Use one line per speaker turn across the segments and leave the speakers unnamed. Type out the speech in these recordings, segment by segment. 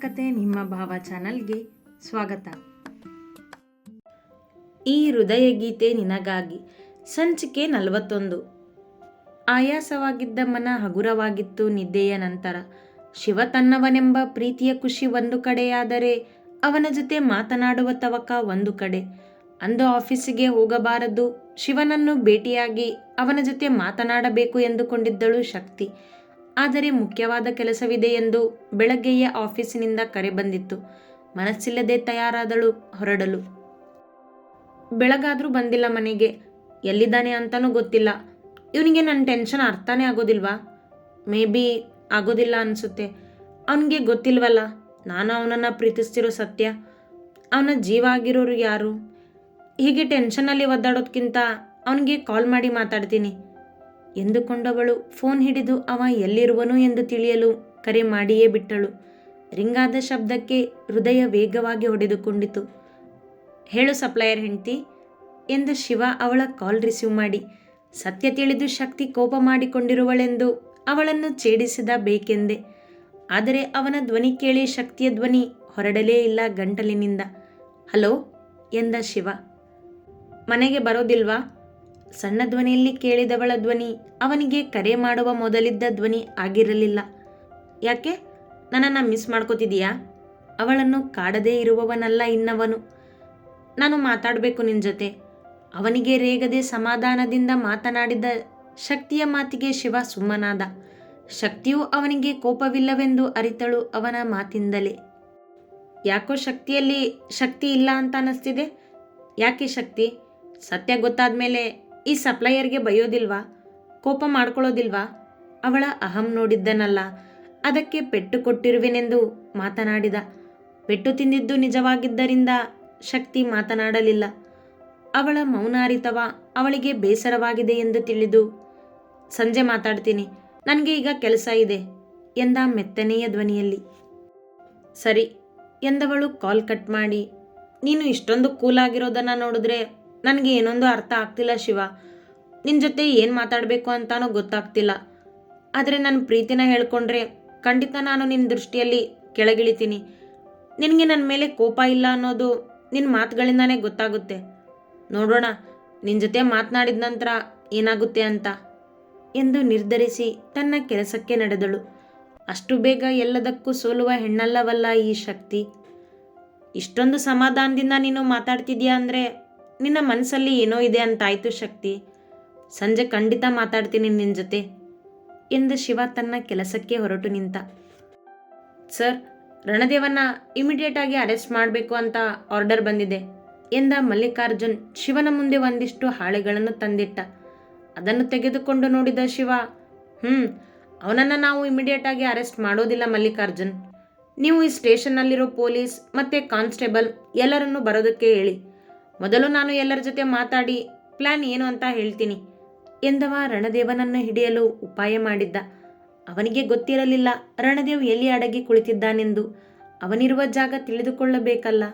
ಕತೆ ನಿಮ್ಮ ಭಾವ ಚಾನಲ್ಗೆ ಸ್ವಾಗತ. ಈ ಹೃದಯ ಗೀತೆ ನಿನಗಾಗಿ ಸಂಚಿಕೆ ನಲವತ್ತೊಂದು. ಆಯಾಸವಾಗಿದ್ದ ಮನ ಹಗುರವಾಗಿತ್ತು ನಿದ್ದೆಯ ನಂತರ. ಶಿವ ತನ್ನವನೆಂಬ ಪ್ರೀತಿಯ ಖುಷಿ ಒಂದು ಕಡೆಯಾದರೆ ಅವನ ಜೊತೆ ಮಾತನಾಡುವ ತವಕ ಒಂದು ಕಡೆ. ಅಂದು ಆಫೀಸಿಗೆ ಹೋಗಬಾರದು, ಶಿವನನ್ನು ಭೇಟಿಯಾಗಿ ಅವನ ಜೊತೆ ಮಾತನಾಡಬೇಕು ಎಂದುಕೊಂಡಿದ್ದಳು ಶಕ್ತಿ. ಆದರೆ ಮುಖ್ಯವಾದ ಕೆಲಸವಿದೆ ಎಂದು ಬೆಳಗ್ಗೆಯೇ ಆಫೀಸಿನಿಂದ ಕರೆ ಬಂದಿತ್ತು. ಮನಸ್ಸಿಲ್ಲದೆ ತಯಾರಾದಳು ಹೊರಡಲು. ಬೆಳಗಾದರೂ ಬಂದಿಲ್ಲ ಮನೆಗೆ. ಎಲ್ಲಿದ್ದಾನೆ ಅಂತಲೂ ಗೊತ್ತಿಲ್ಲ. ಇವನಿಗೆ ನನ್ನ ಟೆನ್ಷನ್ ಅರ್ಥನೇ ಆಗೋದಿಲ್ವಾ? ಮೇ ಬಿ ಆಗೋದಿಲ್ಲ ಅನಿಸುತ್ತೆ. ಅವನಿಗೆ ಗೊತ್ತಿಲ್ವಲ್ಲ, ನಾನು ಅವನನ್ನು ಪ್ರೀತಿಸ್ತಿರೋ ಸತ್ಯ. ಅವನ ಜೀವ ಆಗಿರೋರು ಯಾರು? ಹೀಗೆ ಟೆನ್ಷನಲ್ಲಿ ಒದ್ದಾಡೋದ್ಕಿಂತ ಅವನಿಗೆ ಕಾಲ್ ಮಾಡಿ ಮಾತಾಡ್ತೀನಿ. ಎಂದುಕೊಂಡವಳು ಫೋನ್ ಹಿಡಿದು ಅವ ಎಲ್ಲಿರುವನು ಎಂದು ತಿಳಿಯಲು ಕರೆ ಮಾಡಿಯೇ ಬಿಟ್ಟಳು. ರಿಂಗಾದ ಶಬ್ದಕ್ಕೆ ಹೃದಯ ವೇಗವಾಗಿ ಹೊಡೆದುಕೊಂಡಿತು. ಹೇಳು ಸಪ್ಲೈಯರ್ ಹೆಂಡ್ತಿ ಎಂದು ಶಿವ ಅವಳ ಕಾಲ್ ರಿಸೀವ್ ಮಾಡಿ. ಸತ್ಯ ತಿಳಿದು ಶಕ್ತಿ ಕೋಪ ಮಾಡಿಕೊಂಡಿರುವಳೆಂದು ಅವಳನ್ನು ಛೇಡಿಸಿದ ಬೇಕೆಂದೆ. ಆದರೆ ಅವನ ಧ್ವನಿ ಕೇಳಿ ಶಕ್ತಿಯ ಧ್ವನಿ ಹೊರಡಲೇ ಇಲ್ಲ ಗಂಟಲಿನಿಂದ. ಹಲೋ ಎಂದ ಶಿವ. ಮನೆಗೆ ಬರೋದಿಲ್ವಾ? ಸಣ್ಣ ಧ್ವನಿಯಲ್ಲಿ ಕೇಳಿದವಳ ಧ್ವನಿ, ಅವನಿಗೆ ಕರೆ ಮಾಡುವ ಮೊದಲಿದ್ದ ಧ್ವನಿ ಆಗಿರಲಿಲ್ಲ. ಯಾಕೆ? ನನ್ನನ್ನು ಮಿಸ್ ಮಾಡ್ಕೋತಿದೀಯಾ ಅವಳನ್ನು ಕಾಡದೇ ಇರುವವನಲ್ಲ ಇನ್ನವನು. ನಾನು ಮಾತಾಡಬೇಕು ನಿನ್ನ ಜೊತೆ. ಅವನಿಗೆ ರೇಗದೆ ಸಮಾಧಾನದಿಂದ ಮಾತನಾಡಿದ ಶಕ್ತಿಯ ಮಾತಿಗೆ ಶಿವ ಸುಮ್ಮನಾದ. ಶಕ್ತಿಯು ಅವನಿಗೆ ಕೋಪವಿಲ್ಲವೆಂದು ಅರಿತಳು ಅವನ ಮಾತಿಂದಲೇ. ಯಾಕೋ ಶಕ್ತಿಯಲ್ಲಿ ಶಕ್ತಿ ಇಲ್ಲ ಅಂತ ಅನ್ನಿಸ್ತಿದೆ? ಯಾಕೆ ಶಕ್ತಿ? ಸತ್ಯ ಗೊತ್ತಾದ ಮೇಲೆ ಈ ಸಪ್ಲೈಯರ್ಗೆ ಬಯೋದಿಲ್ವಾ? ಕೋಪ ಮಾಡ್ಕೊಳ್ಳೋದಿಲ್ವಾ? ಅವಳ ಅಹಂ ನೋಡಿದ್ದನಲ್ಲ. ಅದಕ್ಕೆ ಪೆಟ್ಟು ಕೊಟ್ಟಿರುವೆನೆಂದು ಮಾತನಾಡಿದ. ಪೆಟ್ಟು ತಿಂದಿದ್ದು ನಿಜವಾಗಿದ್ದರಿಂದ ಶಕ್ತಿ ಮಾತನಾಡಲಿಲ್ಲ. ಅವಳ ಮೌನಾರಿತವ ಅವಳಿಗೆ ಬೇಸರವಾಗಿದೆ ಎಂದು ತಿಳಿದು, ಸಂಜೆ ಮಾತಾಡ್ತೀನಿ. ನನಗೆ ಈಗ ಕೆಲಸ ಇದೆ ಎಂದ ಮೆತ್ತನೆಯ ಧ್ವನಿಯಲ್ಲಿ. ಸರಿ ಎಂದವಳು ಕಾಲ್ ಕಟ್ ಮಾಡಿ, ನೀನು ಇಷ್ಟೊಂದು ಕೂಲಾಗಿರೋದನ್ನು ನೋಡಿದ್ರೆ ನನಗೆ ಏನೊಂದು ಅರ್ಥ ಆಗ್ತಿಲ್ಲ ಶಿವ. ನಿನ್ನ ಜೊತೆ ಏನು ಮಾತಾಡಬೇಕು ಅಂತಾನೂ ಗೊತ್ತಾಗ್ತಿಲ್ಲ. ಆದರೆ ನನ್ನ ಪ್ರೀತಿನ ಹೇಳ್ಕೊಂಡ್ರೆ ಖಂಡಿತ ನಾನು ನಿನ್ನ ದೃಷ್ಟಿಯಲ್ಲಿ ಕೆಳಗಿಳಿತೀನಿ. ನಿನಗೆ ನನ್ನ ಮೇಲೆ ಕೋಪ ಇಲ್ಲ ಅನ್ನೋದು ನಿನ್ನ ಮಾತುಗಳಿಂದಾನೇ ಗೊತ್ತಾಗುತ್ತೆ. ನೋಡೋಣ ನಿನ್ನ ಜೊತೆ ಮಾತನಾಡಿದ ನಂತರ ಏನಾಗುತ್ತೆ ಅಂತ. ಎಂದು ನಿರ್ಧರಿಸಿ ತನ್ನ ಕೆಲಸಕ್ಕೆ ನಡೆದಳು. ಅಷ್ಟು ಬೇಗ ಎಲ್ಲದಕ್ಕೂ ಸೋಲುವ ಹೆಣ್ಣಲ್ಲವಲ್ಲ ಈ ಶಕ್ತಿ. ಇಷ್ಟೊಂದು ಸಮಾಧಾನದಿಂದ ನೀನು ಮಾತಾಡ್ತಿದ್ಯಾ ಅಂದರೆ ನಿನ್ನ ಮನಸ್ಸಲ್ಲಿ ಏನೋ ಇದೆ ಅಂತಾಯಿತು ಶಕ್ತಿ. ಸಂಜೆ ಖಂಡಿತ ಮಾತಾಡ್ತೀನಿ ನಿನ್ನ ಜೊತೆ ಎಂದು ಶಿವ ತನ್ನ ಕೆಲಸಕ್ಕೆ ಹೊರಟು ನಿಂತ. ಸರ್, ರಣದೇವನ್ನ ಇಮಿಡಿಯೇಟ್ ಆಗಿ ಅರೆಸ್ಟ್ ಮಾಡಬೇಕು ಅಂತ ಆರ್ಡರ್ ಬಂದಿದೆ ಎಂದ ಮಲ್ಲಿಕಾರ್ಜುನ್ ಶಿವನ ಮುಂದೆ ಒಂದಿಷ್ಟು ಹಾಳೆಗಳನ್ನು ತಂದಿಟ್ಟ. ಅದನ್ನು ತೆಗೆದುಕೊಂಡು ನೋಡಿದ ಶಿವ ಹ್ಞೂ ಅವನನ್ನು ನಾವು ಇಮಿಡಿಯೇಟ್ ಆಗಿ ಅರೆಸ್ಟ್ ಮಾಡೋದಿಲ್ಲ ಮಲ್ಲಿಕಾರ್ಜುನ್. ನೀವು ಈ ಸ್ಟೇಷನ್ನಲ್ಲಿರೋ ಪೊಲೀಸ್ ಮತ್ತು ಕಾನ್ಸ್ಟೇಬಲ್ ಎಲ್ಲರನ್ನೂ ಬರೋದಕ್ಕೆ ಹೇಳಿ. ಮೊದಲು ನಾನು ಎಲ್ಲರ ಜೊತೆ ಮಾತಾಡಿ ಪ್ಲ್ಯಾನ್ ಏನು ಅಂತ ಹೇಳ್ತೀನಿ. ಎಂದವ ರಣದೇವನನ್ನು ಹಿಡಿಯಲು ಉಪಾಯ ಮಾಡಿದ್ದ. ಅವನಿಗೆ ಗೊತ್ತಿರಲಿಲ್ಲ ರಣದೇವ್ ಎಲ್ಲಿ ಅಡಗಿ ಕುಳಿತಿದ್ದಾನೆಂದು. ಅವನಿರುವ ಜಾಗ ತಿಳಿದುಕೊಳ್ಳಬೇಕಲ್ಲ.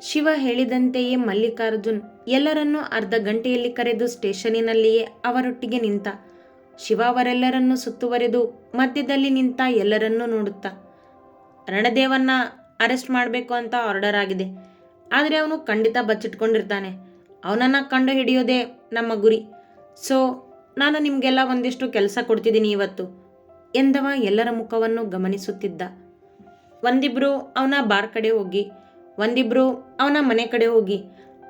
ಶಿವ ಹೇಳಿದಂತೆಯೇ ಮಲ್ಲಿಕಾರ್ಜುನ್ ಎಲ್ಲರನ್ನೂ ಅರ್ಧ ಗಂಟೆಯಲ್ಲಿ ಕರೆದು ಸ್ಟೇಷನಿನಲ್ಲಿಯೇ ಅವರೊಟ್ಟಿಗೆ ನಿಂತ. ಶಿವ ಅವರೆಲ್ಲರನ್ನೂ ಸುತ್ತುವರೆದು ಮಧ್ಯದಲ್ಲಿ ನಿಂತ ಎಲ್ಲರನ್ನೂ ನೋಡುತ್ತಾ. ರಣದೇವನ್ನ ಅರೆಸ್ಟ್ ಮಾಡಬೇಕು ಅಂತ ಆರ್ಡರ್ ಆಗಿದೆ. ಆದರೆ ಅವನು ಖಂಡಿತ ಬಚ್ಚಿಟ್ಕೊಂಡಿರ್ತಾನೆ. ಅವನನ್ನು ಕಂಡು ಹಿಡಿಯೋದೇ ನಮ್ಮ ಗುರಿ. ಸೊ ನಾನು ನಿಮಗೆಲ್ಲ ಒಂದಿಷ್ಟು ಕೆಲಸ ಕೊಡ್ತಿದ್ದೀನಿ ಇವತ್ತು. ಎಂದವ ಎಲ್ಲರ ಮುಖವನ್ನು ಗಮನಿಸುತ್ತಿದ್ದ. ಒಂದಿಬ್ರು ಅವನ ಬಾರ್ ಕಡೆ ಹೋಗಿ, ಒಂದಿಬ್ರು ಅವನ ಮನೆ ಕಡೆ ಹೋಗಿ.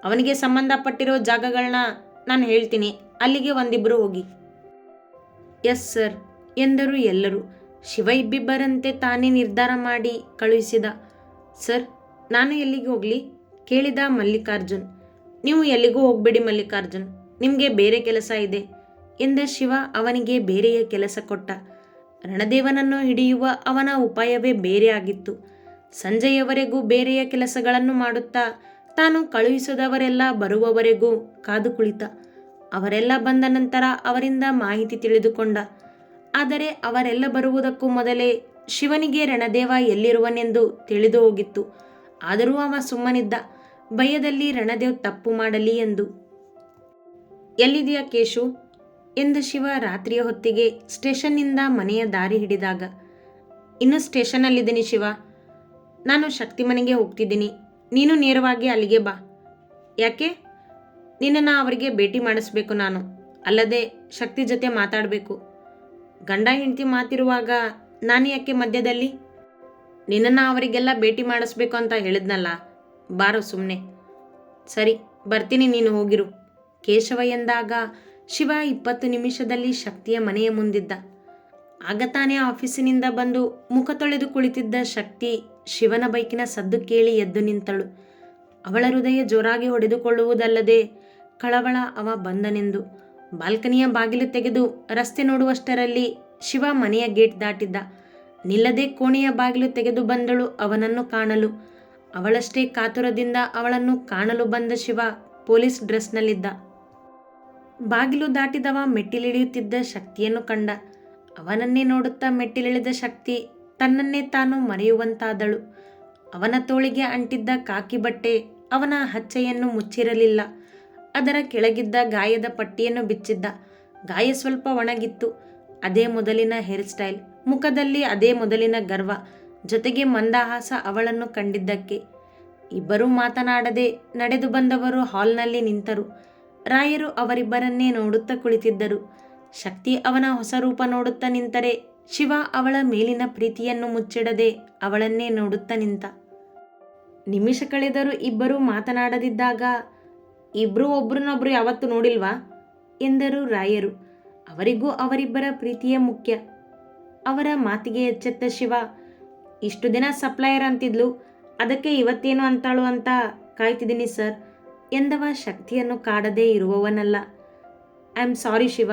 ಅವನಿಗೆ ಸಂಬಂಧಪಟ್ಟಿರೋ ಜಾಗಗಳನ್ನ ನಾನು ಹೇಳ್ತೀನಿ. ಅಲ್ಲಿಗೆ ಒಂದಿಬ್ರು ಹೋಗಿ. ಎಸ್ ಸರ್, ಎಂದರು ಎಲ್ಲರೂ. ಶಿವ ಇಬ್ಬಿಬ್ಬರಂತೆ ತಾನೇ ನಿರ್ಧಾರ ಮಾಡಿ ಕಳುಹಿಸಿದ. ಸರ್, ನಾನು ಎಲ್ಲಿಗೆ ಹೋಗಲಿ? ಕೇಳಿದ ಮಲ್ಲಿಕಾರ್ಜುನ್, ನೀವು ಎಲ್ಲಿಗೂ ಹೋಗಬೇಡಿ ಮಲ್ಲಿಕಾರ್ಜುನ್, ನಿಮಗೆ ಬೇರೆ ಕೆಲಸ ಇದೆ, ಎಂದ ಶಿವ ಅವನಿಗೆ ಬೇರೆಯ ಕೆಲಸ ಕೊಟ್ಟ. ರಣದೇವನನ್ನು ಹಿಡಿಯುವ ಅವನ ಉಪಾಯವೇ ಬೇರೆ ಆಗಿತ್ತು. ಸಂಜೆಯವರೆಗೂ ಬೇರೆಯ ಕೆಲಸಗಳನ್ನು ಮಾಡುತ್ತಾ ತಾನು ಕಳುಹಿಸಿದವರೆಲ್ಲ ಬರುವವರೆಗೂ ಕಾದು ಕುಳಿತ. ಅವರೆಲ್ಲ ಬಂದ ನಂತರ ಅವರಿಂದ ಮಾಹಿತಿ ತಿಳಿದುಕೊಂಡ. ಆದರೆ ಅವರೆಲ್ಲ ಬರುವುದಕ್ಕೂ ಮೊದಲೇ ಶಿವನಿಗೆ ರಣದೇವ ಎಲ್ಲಿರುವನೆಂದು ತಿಳಿದು ಹೋಗಿತ್ತು. ಆದರೂ ಅವ ಸುಮ್ಮನಿದ್ದ. ಭಯದಲ್ಲಿ ರಣದೇವ್ ತಪ್ಪು ಮಾಡಲಿ ಎಂದು. ಎಲ್ಲಿದೆಯಾ ಕೇಶು? ಎಂದ ಶಿವ ರಾತ್ರಿಯ ಹೊತ್ತಿಗೆ ಸ್ಟೇಷನ್ನಿಂದ ಮನೆಯ ದಾರಿ ಹಿಡಿದಾಗ. ಇನ್ನು ಸ್ಟೇಷನಲ್ಲಿದ್ದೀನಿ ಶಿವ. ನಾನು ಶಕ್ತಿ ಮನೆಗೆ ಹೋಗ್ತಿದ್ದೀನಿ. ನೀನು ನೇರವಾಗಿ ಅಲ್ಲಿಗೆ ಬಾ. ಯಾಕೆ? ನಿನ್ನನ್ನು ಅವರಿಗೆ ಭೇಟಿ ಮಾಡಿಸ್ಬೇಕು ನಾನು. ಅಲ್ಲದೆ ಶಕ್ತಿ ಜೊತೆ ಮಾತಾಡಬೇಕು. ಗಂಡ ಹೆಂಡತಿ ಮಾತಿರುವಾಗ ನಾನು ಯಾಕೆ ಮಧ್ಯದಲ್ಲಿ? ನಿನ್ನನ್ನು ಅವರಿಗೆಲ್ಲ ಭೇಟಿ ಮಾಡಿಸ್ಬೇಕು ಅಂತ ಹೇಳಿದ್ನಲ್ಲ. ಬಾರೋ ಸುಮ್ಮನೆ ಸರಿ, ಬರ್ತೀನಿ ನೀನು ಹೋಗಿರು. ಕೇಶವ ಎಂದಾಗ ಶಿವ ಇಪ್ಪತ್ತು ನಿಮಿಷದಲ್ಲಿ ಶಕ್ತಿಯ ಮನೆಯ ಮುಂದಿದ್ದ. ಆಗ ತಾನೇ ಆಫೀಸಿನಿಂದ ಬಂದು ಮುಖ ತೊಳೆದು ಕುಳಿತಿದ್ದ ಶಕ್ತಿ ಶಿವನ ಬೈಕಿನ ಸದ್ದು ಕೇಳಿ ಎದ್ದು ನಿಂತಳು. ಅವಳ ಹೃದಯ ಜೋರಾಗಿ ಹೊಡೆದುಕೊಳ್ಳುವುದಲ್ಲದೆ ಕಳವಳ ಅವ ಬಂದನೆಂದು ಬಾಲ್ಕನಿಯ ಬಾಗಿಲು ತೆಗೆದು ರಸ್ತೆ ನೋಡುವಷ್ಟರಲ್ಲಿ ಶಿವ ಮನೆಯ ಗೇಟ್ ದಾಟಿದ್ದ. ನಿಲ್ಲದೆ ಕೋಣೆಯ ಬಾಗಿಲು ತೆಗೆದು ಬಂದಳು ಅವನನ್ನು ಕಾಣಲು. ಅವಳಷ್ಟೇ ಕಾತುರದಿಂದ ಅವಳನ್ನು ಕಾಣಲು ಬಂದ ಶಿವ ಪೊಲೀಸ್ ಡ್ರೆಸ್ನಲ್ಲಿದ್ದ. ಬಾಗಿಲು ದಾಟಿದವ ಮೆಟ್ಟಿಲಿಳಿಯುತ್ತಿದ್ದ ಶಕ್ತಿಯನ್ನು ಕಂಡ. ಅವನನ್ನೇ ನೋಡುತ್ತಾ ಮೆಟ್ಟಿಲಿಳಿದ ಶಕ್ತಿ ತನ್ನನ್ನೇ ತಾನು ಮರೆಯುವಂತಾದಳು. ಅವನ ತೋಳಿಗೆ ಅಂಟಿದ್ದ ಕಾಕಿ ಬಟ್ಟೆ ಅವನ ಹಚ್ಚೆಯನ್ನು ಮುಚ್ಚಿರಲಿಲ್ಲ. ಅದರ ಕೆಳಗಿದ್ದ ಗಾಯದ ಪಟ್ಟಿಯನ್ನು ಬಿಚ್ಚಿದ್ದ. ಗಾಯ ಸ್ವಲ್ಪ ಒಣಗಿತ್ತು. ಅದೇ ಮೊದಲಿನ ಹೇರ್ ಸ್ಟೈಲ್. ಮುಖದಲ್ಲಿ ಅದೇ ಮೊದಲಿನ ಗರ್ವ. ಜೊತೆಗೆ ಮಂದಹಾಸ ಅವಳನ್ನು ಕಂಡಿದ್ದಕ್ಕೆ. ಇಬ್ಬರೂ ಮಾತನಾಡದೆ ನಡೆದು ಬಂದವರು ಹಾಲ್ನಲ್ಲಿ ನಿಂತರು. ರಾಯರು ಅವರಿಬ್ಬರನ್ನೇ ನೋಡುತ್ತಾ ಕುಳಿತಿದ್ದರು. ಶಕ್ತಿ ಅವನ ಹೊಸ ರೂಪ ನೋಡುತ್ತಾ ನಿಂತರೆ ಶಿವ ಅವಳ ಮೇಲಿನ ಪ್ರೀತಿಯನ್ನು ಮುಚ್ಚಿಡದೆ ಅವಳನ್ನೇ ನೋಡುತ್ತಾ ನಿಂತ. ನಿಮಿಷ ಕಳೆದರೂ ಇಬ್ಬರೂ ಮಾತನಾಡದಿದ್ದಾಗ ಇಬ್ಬರೂ ಒಬ್ರನ್ನೊಬ್ರು ಯಾವತ್ತೂ ನೋಡಿಲ್ವಾ? ಎಂದರು ರಾಯರು. ಅವರಿಗೂ ಅವರಿಬ್ಬರ ಪ್ರೀತಿಯೇ ಮುಖ್ಯ. ಅವರ ಮಾತಿಗೆ ಎಚ್ಚೆತ್ತ ಶಿವ ಇಷ್ಟು ದಿನ ಸಪ್ಲೈಯರ್ ಅಂತಿದ್ಲು. ಅದಕ್ಕೆ ಇವತ್ತೇನು ಅಂತಾಳು ಅಂತ ಕಾಯ್ತಿದ್ದೀನಿ ಸರ್. ಎಂದವ ಶಕ್ತಿಯನ್ನು ಕಾಡದೇ ಇರುವವನಲ್ಲ. I am sorry Shiva.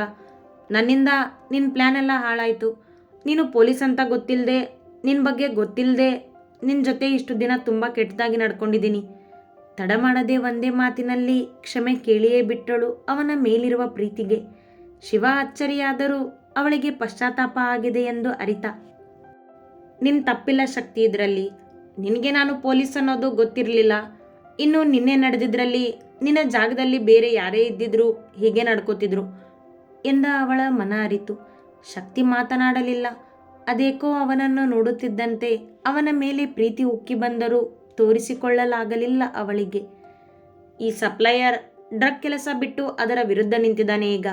ನನ್ನಿಂದ ನಿನ್ನ ಪ್ಲ್ಯಾನ್ ಎಲ್ಲ ಹಾಳಾಯಿತು. ನೀನು ಪೊಲೀಸ್ ಅಂತ ಗೊತ್ತಿಲ್ಲದೆ ನಿನ್ನ ಬಗ್ಗೆ ಗೊತ್ತಿಲ್ಲದೆ ನಿನ್ನ ಜೊತೆ ಇಷ್ಟು ದಿನ ತುಂಬ ಕೆಟ್ಟದಾಗಿ ನಡ್ಕೊಂಡಿದ್ದೀನಿ. ತಡ ಮಾಡದೆ ಒಂದೇ ಮಾತಿನಲ್ಲಿ ಕ್ಷಮೆ ಕೇಳಿಯೇ ಬಿಟ್ಟಳು ಅವನ ಮೇಲಿರುವ ಪ್ರೀತಿಗೆ. ಶಿವ ಅಚ್ಚರಿಯಾದರೂ ಅವಳಿಗೆ ಪಶ್ಚಾತ್ತಾಪ ಆಗಿದೆ ಎಂದು ಅರಿತ. ನಿನ್ನ ತಪ್ಪಿಲ್ಲ ಶಕ್ತಿ ಇದರಲ್ಲಿ. ನಿನಗೆ ನಾನು ಪೊಲೀಸ್ ಅನ್ನೋದು ಗೊತ್ತಿರಲಿಲ್ಲ. ಇನ್ನು ನಿನ್ನೆ ನಡೆದಿದ್ರಲ್ಲಿ ನಿನ್ನ ಜಾಗದಲ್ಲಿ ಬೇರೆ ಯಾರೇ ಇದ್ದಿದ್ರು ಹೀಗೆ ನಡ್ಕೋತಿದ್ರು ಎಂದ ಅವಳ ಮನ ಅರಿತು. ಶಕ್ತಿ ಮಾತನಾಡಲಿಲ್ಲ. ಅದೇಕೋ ಅವನನ್ನು ನೋಡುತ್ತಿದ್ದಂತೆ ಅವನ ಮೇಲೆ ಪ್ರೀತಿ ಉಕ್ಕಿ ಬಂದರೂ ತೋರಿಸಿಕೊಳ್ಳಲಾಗಲಿಲ್ಲ ಅವಳಿಗೆ. ಈ ಸಪ್ಲೈಯರ್ ಡ್ರಗ್ ಕೆಲಸ ಬಿಟ್ಟು ಅದರ ವಿರುದ್ಧ ನಿಂತಿದ್ದಾನೆ ಈಗ.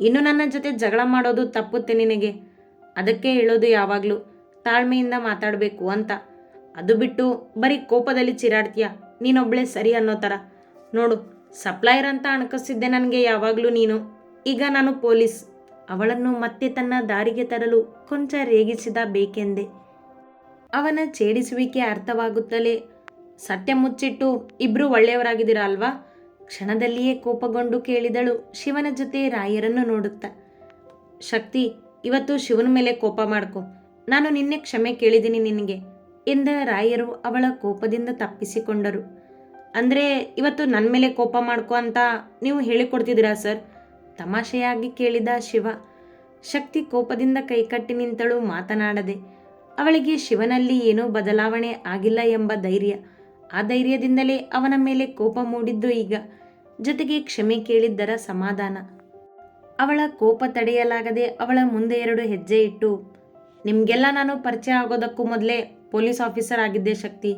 ಇನ್ನು ನನ್ನ ಜೊತೆ ಜಗಳ ಮಾಡೋದು ತಪ್ಪುತ್ತೆ ನಿನಗೆ. ಅದಕ್ಕೆ ಹೇಳೋದು ಯಾವಾಗಲೂ ತಾಳ್ಮೆಯಿಂದ ಮಾತಾಡಬೇಕು ಅಂತ. ಅದು ಬಿಟ್ಟು ಬರೀ ಕೋಪದಲ್ಲಿ ಚಿರಾಡ್ತೀಯ? ನೀನೊಬ್ಳೆ ಸರಿ ಅನ್ನೋ ಥರ ನೋಡು, ಸಪ್ಲೈಯರ್ ಅಂತ ಅಣಕಿಸಿದ್ದೆ ನನಗೆ ಯಾವಾಗಲೂ ನೀನು. ಈಗ ನಾನು ಪೊಲೀಸ್. ಅವಳನ್ನು ಮತ್ತೆ ತನ್ನ ದಾರಿಗೆ ತರಲು ಕೊಂಚ ರೇಗಿಸಿದ ಬೇಕೆಂದೆ. ಅವನ ಛೇಡಿಸುವಿಕೆ ಅರ್ಥವಾಗುತ್ತಲೇ ಸತ್ಯ ಮುಚ್ಚಿಟ್ಟು ಇಬ್ರು ಒಳ್ಳೆಯವರಾಗಿದ್ದೀರಾ ಅಲ್ವಾ ಕ್ಷಣದಲ್ಲಿಯೇ ಕೋಪಗೊಂಡು ಕೇಳಿದಳು ಶಿವನ ಜೊತೆ ರಾಯರನ್ನು ನೋಡುತ್ತಾ. ಶಕ್ತಿ, ಇವತ್ತು ಶಿವನ ಮೇಲೆ ಕೋಪ ಮಾಡ್ಕೊ. ನಾನು ನಿನ್ನೆ ಕ್ಷಮೆ ಕೇಳಿದ್ದೀನಿ ನಿನಗೆ ಎಂದ ರಾಯರು ಅವಳ ಕೋಪದಿಂದ ತಪ್ಪಿಸಿಕೊಂಡರು. ಅಂದರೆ ಇವತ್ತು ನನ್ನ ಮೇಲೆ ಕೋಪ ಮಾಡ್ಕೊ ಅಂತ ನೀವು ಹೇಳಿಕೊಡ್ತಿದ್ದೀರಾ ಸರ್? ತಮಾಷೆಯಾಗಿ ಕೇಳಿದ ಶಿವ. ಶಕ್ತಿ ಕೋಪದಿಂದ ಕೈಕಟ್ಟಿ ನಿಂತಳು ಮಾತನಾಡದೆ. ಅವಳಿಗೆ ಶಿವನಲ್ಲಿ ಏನೂ ಬದಲಾವಣೆ ಆಗಿಲ್ಲ ಎಂಬ ಧೈರ್ಯ. ಆ ಧೈರ್ಯದಿಂದಲೇ ಅವನ ಮೇಲೆ ಕೋಪ ಮೂಡಿದ್ದು ಈಗ. ಜೊತೆಗೆ ಕ್ಷಮೆ ಕೇಳಿದ್ದರ ಸಮಾಧಾನ. ಅವಳ ಕೋಪ ತಡೆಯಲಾಗದೆ ಅವಳ ಮುಂದೆ ಎರಡು ಹೆಜ್ಜೆ ಇಟ್ಟು ನಿಮಗೆಲ್ಲ ನಾನು ಪರಿಚಯ ಆಗೋದಕ್ಕೂ ಮೊದಲೇ ಪೊಲೀಸ್ ಆಫೀಸರ್ ಆಗಿದ್ದೆ ಶಕ್ತಿ.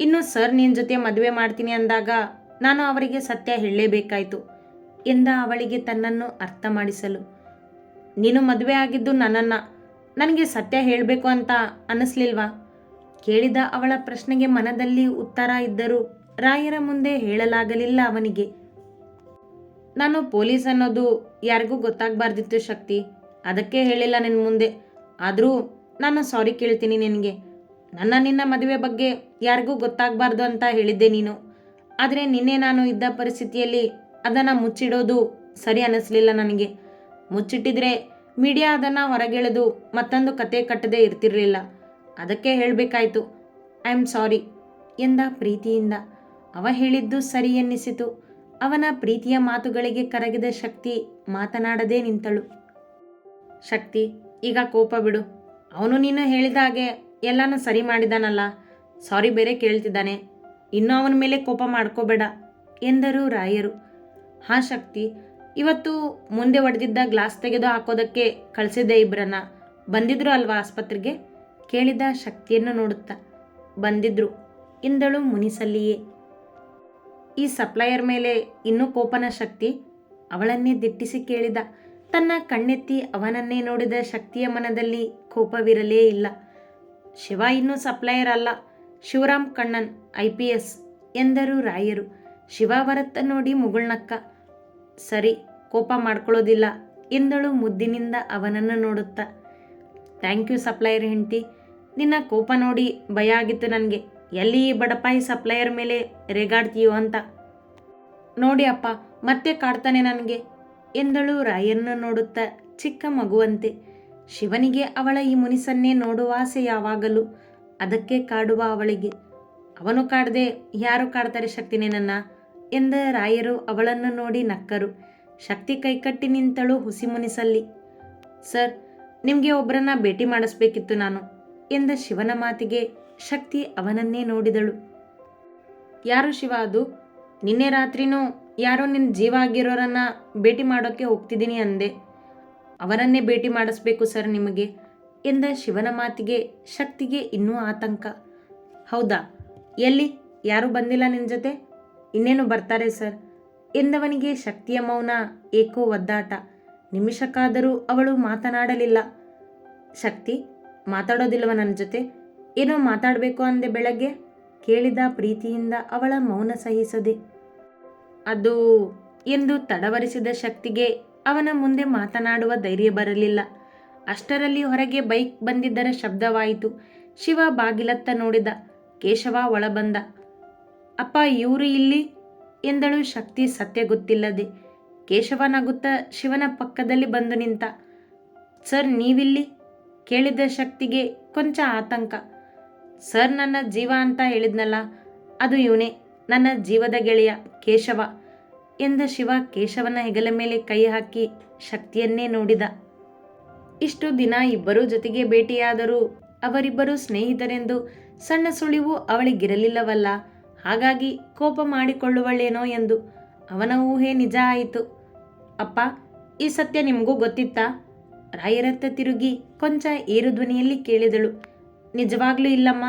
ಇನ್ನು ಸರ್ ನಿನ್ನ ಜೊತೆ ಮದುವೆ ಮಾಡ್ತೀನಿ ಅಂದಾಗ ನಾನು ಅವರಿಗೆ ಸತ್ಯ ಹೇಳಲೇಬೇಕಾಯಿತು. ಎಂದ ಅವಳಿಗೆ ತನ್ನನ್ನು ಅರ್ಥ ಮಾಡಿಸಲು. ನೀನು ಮದುವೆ ಆಗಿದ್ದು ನನ್ನನ್ನು. ನನಗೆ ಸತ್ಯ ಹೇಳಬೇಕು ಅಂತ ಅನ್ನಿಸ್ಲಿಲ್ವಾ ಕೇಳಿದ ಅವಳ ಪ್ರಶ್ನೆಗೆ ಮನದಲ್ಲಿ ಉತ್ತರ ಇದ್ದರೂ ರಾಯರ ಮುಂದೆ ಹೇಳಲಾಗಲಿಲ್ಲ ಅವನಿಗೆ. ನಾನು ಪೊಲೀಸ್ ಅನ್ನೋದು ಯಾರಿಗೂ ಗೊತ್ತಾಗಬಾರ್ದಿತ್ತು ಶಕ್ತಿ. ಅದಕ್ಕೆ ಹೇಳಿಲ್ಲ ನಿನ್ನ ಮುಂದೆ. ಆದರೂ ನಾನು ಸಾರಿ ಕೇಳ್ತೀನಿ ನಿನಗೆ. ನನ್ನ ನಿನ್ನ ಮದುವೆ ಬಗ್ಗೆ ಯಾರಿಗೂ ಗೊತ್ತಾಗಬಾರ್ದು ಅಂತ ಹೇಳಿದ್ದೆ ನೀನು. ಆದರೆ ನಿನ್ನೆ ನಾನು ಇದ್ದ ಪರಿಸ್ಥಿತಿಯಲ್ಲಿ ಅದನ್ನು ಮುಚ್ಚಿಡೋದು ಸರಿ ಅನ್ನಿಸ್ಲಿಲ್ಲ ನನಗೆ. ಮುಚ್ಚಿಟ್ಟಿದ್ರೆ ಮೀಡಿಯಾ ಅದನ್ನು ಹೊರಗೆಳೆದು ಮತ್ತೊಂದು ಕತೆ ಕಟ್ಟದೇ ಇರ್ತಿರಲಿಲ್ಲ. ಅದಕ್ಕೆ ಹೇಳಬೇಕಾಯ್ತು, ಐ ಆಮ್ ಸಾರಿ ಎಂದ ಪ್ರೀತಿಯಿಂದ. ಅವ ಹೇಳಿದ್ದು ಸರಿ ಎನ್ನಿಸಿತು. ಅವನ ಪ್ರೀತಿಯ ಮಾತುಗಳಿಗೆ ಕರಗಿದ ಶಕ್ತಿ ಮಾತನಾಡದೇ ನಿಂತಳು. ಶಕ್ತಿ ಈಗ ಕೋಪ ಬಿಡು. ಅವನು ನೀನು ಹೇಳಿದ ಹಾಗೆ ಎಲ್ಲನೂ ಸರಿ ಮಾಡಿದಾನಲ್ಲ. ಸಾರಿ ಬೇರೆ ಕೇಳ್ತಿದ್ದಾನೆ. ಇನ್ನೂ ಅವನ ಮೇಲೆ ಕೋಪ ಮಾಡ್ಕೋಬೇಡ ಎಂದರು ರಾಯರು. ಹಾ ಶಕ್ತಿ, ಇವತ್ತು ಮುಂದೆ ಒಡೆದಿದ್ದ ಗ್ಲಾಸ್ ತೆಗೆದು ಹಾಕೋದಕ್ಕೆ ಕಳಿಸಿದ್ದೆ ಇಬ್ಬರನ್ನ ಬಂದಿದ್ರು ಅಲ್ವಾ ಆಸ್ಪತ್ರೆಗೆ? ಕೇಳಿದ ಶಕ್ತಿಯನ್ನು ನೋಡುತ್ತಾ. ಬಂದಿದ್ರು. ಎಂದಳು ಮುನಿಸಲ್ಲಿಯೇ. ಈ ಸಪ್ಲೈಯರ್ ಮೇಲೆ ಇನ್ನೂ ಕೋಪನ ಶಕ್ತಿ ಅವಳನ್ನೇ ದಿಟ್ಟಿಸಿ ಕೇಳಿದ. ತನ್ನ ಕಣ್ಣೆತ್ತಿ ಅವನನ್ನೇ ನೋಡಿದ ಶಕ್ತಿಯ ಮನದಲ್ಲಿ ಕೋಪವಿರಲೇ ಇಲ್ಲ. ಶಿವ ಇನ್ನೂ ಸಪ್ಲೈಯರ್ ಅಲ್ಲ. Shivaram Kannan, I P S ಎಂದರು ರಾಯರು. ಶಿವ ಅವರತ್ತ ನೋಡಿ ಮುಗುಳ್ನಕ್ಕ ಸರಿ, ಕೋಪ ಮಾಡ್ಕೊಳ್ಳೋದಿಲ್ಲ ಎಂದಳು ಮುದ್ದಿನಿಂದ ಅವನನ್ನು ನೋಡುತ್ತಾ. ಥ್ಯಾಂಕ್ ಯು ಸಪ್ಲೈಯರ್ ಹೆಂಡತಿ. ನಿನ್ನ ಕೋಪ ನೋಡಿ ಭಯ ಆಗಿತ್ತು ನನಗೆ. ಎಲ್ಲಿ ಬಡಪಾಯಿ ಸಪ್ಲೈಯರ್ ಮೇಲೆ ರೇಗಾಡ್ತೀಯೋ ಅಂತ. ನೋಡಿ ಅಪ್ಪ, ಮತ್ತೆ ಕಾಡ್ತಾನೆ ನನಗೆ. ಎಂದಳು ರಾಯನ್ನು ನೋಡುತ್ತಾ ಚಿಕ್ಕ ಮಗುವಂತೆ. ಶಿವನಿಗೆ ಅವಳ ಈ ಮುನಿಸನ್ನೇ ನೋಡುವ ಆಸೆ ಯಾವಾಗಲೂ ಅದಕ್ಕೆ ಕಾಡುವ ಅವಳಿಗೆ. ಅವನು ಕಾಡದೆ ಯಾರು ಕಾಡ್ತಾರೆ ಶಕ್ತಿನೇ ನನ್ನ ಎಂದ ರಾಯರು ಅವಳನ್ನು ನೋಡಿ ನಕ್ಕರು. ಶಕ್ತಿ ಕೈಕಟ್ಟಿ ನಿಂತಳು ಹುಸಿ ಮುನಿಸಲ್ಲಿ. ಸರ್, ನಿಮಗೆ ಒಬ್ಬರನ್ನ ಭೇಟಿ ಮಾಡಿಸ್ಬೇಕಿತ್ತು ನಾನು ಎಂದ ಶಿವನ ಮಾತಿಗೆ ಶಕ್ತಿ ಅವನನ್ನೇ ನೋಡಿದಳು. ಯಾರು ಶಿವ ಅದು? ನಿನ್ನೆ ರಾತ್ರಿನೂ ಯಾರೋ ನಿನ್ನ ಜೀವ ಆಗಿರೋರನ್ನ ಭೇಟಿ ಮಾಡೋಕ್ಕೆ ಹೋಗ್ತಿದ್ದೀನಿ ಅಂದೆ. ಅವರನ್ನೇ ಭೇಟಿ ಮಾಡಿಸ್ಬೇಕು ಸರ್ ನಿಮಗೆ ಎಂದ ಶಿವನ ಮಾತಿಗೆ ಶಕ್ತಿಗೆ ಇನ್ನೂ ಆತಂಕ. ಹೌದಾ? ಎಲ್ಲಿ? ಯಾರೂ ಬಂದಿಲ್ಲ ನಿನ್ನ ಜೊತೆ? ಇನ್ನೇನು ಬರ್ತಾರೆ ಸರ್? ಎಂದವನಿಗೆ ಶಕ್ತಿಯ ಮೌನ ಏಕೋ ಒದ್ದಾಟ. ನಿಮಿಷಕ್ಕಾದರೂ ಅವಳು ಮಾತನಾಡಲಿಲ್ಲ. ಶಕ್ತಿ ಮಾತಾಡೋದಿಲ್ಲವ ನನ್ನ ಜೊತೆ? ಏನೋ ಮಾತಾಡಬೇಕು ಅಂದೆ ಬೆಳಗ್ಗೆ. ಕೇಳಿದ ಪ್ರೀತಿಯಿಂದ ಅವಳ ಮೌನ ಸಹಿಸದೆ. ಅದು ಎಂದು ತಡವರಿಸಿದ ಶಕ್ತಿಗೆ ಅವನ ಮುಂದೆ ಮಾತನಾಡುವ ಧೈರ್ಯ ಬರಲಿಲ್ಲ. ಅಷ್ಟರಲ್ಲಿ ಹೊರಗೆ ಬೈಕ್ ಬಂದಿದ್ದರ ಶಬ್ದವಾಯಿತು. ಶಿವ ಬಾಗಿಲತ್ತ ನೋಡಿದ. ಕೇಶವ ಒಳಬಂದ. ಅಪ್ಪ, ಇವರು ಇಲ್ಲಿ? ಎಂದಳು ಶಕ್ತಿ ಸತ್ಯ ಗೊತ್ತಿಲ್ಲದೆ. ಕೇಶವ ನಗುತ್ತ ಶಿವನ ಪಕ್ಕದಲ್ಲಿ ಬಂದು ನಿಂತ. ಸರ್, ನೀವಿಲ್ಲಿ? ಕೇಳಿದ ಶಕ್ತಿಗೆ ಕೊಂಚ ಆತಂಕ. ಸರ್, ನನ್ನ ಜೀವ ಅಂತ ಹೇಳಿದ್ನಲ್ಲ, ಅದು ಇವನೇ. ನನ್ನ ಜೀವದ ಗೆಳೆಯ ಕೇಶವ ಎಂದ ಶಿವ ಕೇಶವನ ಹೆಗಲ ಮೇಲೆ ಕೈ ಹಾಕಿ ಶಕ್ತಿಯನ್ನೇ ನೋಡಿದ. ಇಷ್ಟು ದಿನ ಇಬ್ಬರೂ ಜೊತೆಗೆ ಭೇಟಿಯಾದರೂ ಅವರಿಬ್ಬರು ಸ್ನೇಹಿತರೆಂದು ಸಣ್ಣ ಸುಳಿವು ಅವಳಿಗಿರಲಿಲ್ಲವಲ್ಲ. ಹಾಗಾಗಿ ಕೋಪ ಮಾಡಿಕೊಳ್ಳುವಳೇನೋ ಎಂದು ಅವನ ಊಹೆ ನಿಜ ಆಯಿತು. ಅಪ್ಪ, ಈ ಸತ್ಯ ನಿಮಗೂ ಗೊತ್ತಿತ್ತಾ? ರಾಯರತ್ತ ತಿರುಗಿ ಕೊಂಚ ಏರು ಧ್ವನಿಯಲ್ಲಿ ಕೇಳಿದಳು. ನಿಜವಾಗ್ಲೂ ಇಲ್ಲಮ್ಮ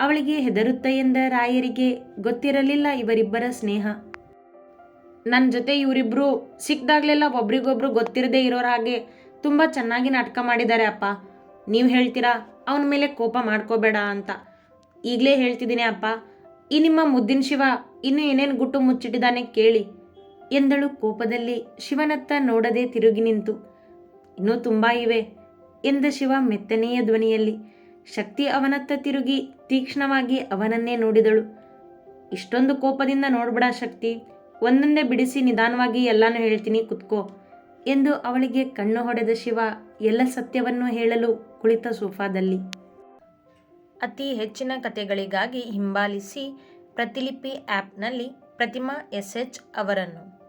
ಅವಳಿಗೆ ಹೆದರುತ್ತ ಎಂದ ರಾಯರಿಗೆ, ಗೊತ್ತಿರಲಿಲ್ಲ ಇವರಿಬ್ಬರ ಸ್ನೇಹ. ನನ್ನ ಜೊತೆ ಇವರಿಬ್ಬರು ಸಿಕ್ದಾಗ್ಲೆಲ್ಲ ಒಬ್ರಿಗೊಬ್ರು ಗೊತ್ತಿರದೇ ಇರೋರ ಹಾಗೆ ತುಂಬ ಚೆನ್ನಾಗಿ ನಾಟಕ ಮಾಡಿದ್ದಾರೆ ಅಪ್ಪ. ನೀವು ಹೇಳ್ತೀರಾ, ಅವನ ಮೇಲೆ ಕೋಪ ಮಾಡ್ಕೋಬೇಡ ಅಂತ. ಈಗಲೇ ಹೇಳ್ತಿದ್ದೀನಿ ಅಪ್ಪ. ಈ ನಿಮ್ಮ ಮುದ್ದಿನ ಶಿವ ಇನ್ನೂ ಏನೇನು ಗುಟ್ಟು ಮುಚ್ಚಿಟ್ಟಿದ್ದಾನೆ ಕೇಳಿ. ಎಂದಳು ಕೋಪದಲ್ಲಿ ಶಿವನತ್ತ ನೋಡದೆ ತಿರುಗಿ ನಿಂತು. ಇನ್ನೂ ತುಂಬ ಇವೆ, ಎಂದ ಶಿವ ಮೆತ್ತನೆಯ ಧ್ವನಿಯಲ್ಲಿ. ಶಕ್ತಿ ಅವನತ್ತ ತಿರುಗಿ ತೀಕ್ಷ್ಣವಾಗಿ ಅವನನ್ನೇ ನೋಡಿದಳು. ಇಷ್ಟೊಂದು ಕೋಪದಿಂದ ನೋಡ್ಬಿಡ ಶಕ್ತಿ, ಒಂದೊಂದೇ ಬಿಡಿಸಿ ನಿಧಾನವಾಗಿ ಎಲ್ಲಾನು ಹೇಳ್ತೀನಿ ಕುತ್ಕೋ ಎಂದು ಅವಳಿಗೆ ಕಣ್ಣು ಹೊಡೆದ ಶಿವ ಎಲ್ಲ ಸತ್ಯವನ್ನು ಹೇಳಲು ಕುಳಿತ ಸೋಫಾದಲ್ಲಿ. ಅತಿ ಹೆಚ್ಚಿನ ಕಥೆಗಳಿಗಾಗಿ ಹಿಂಬಾಲಿಸಿ ಪ್ರತಿಲಿಪಿ ಆ್ಯಪ್ನಲ್ಲಿ ಪ್ರತಿಮಾ ಎಸ್ ಎಚ್ ಅವರನ್ನು.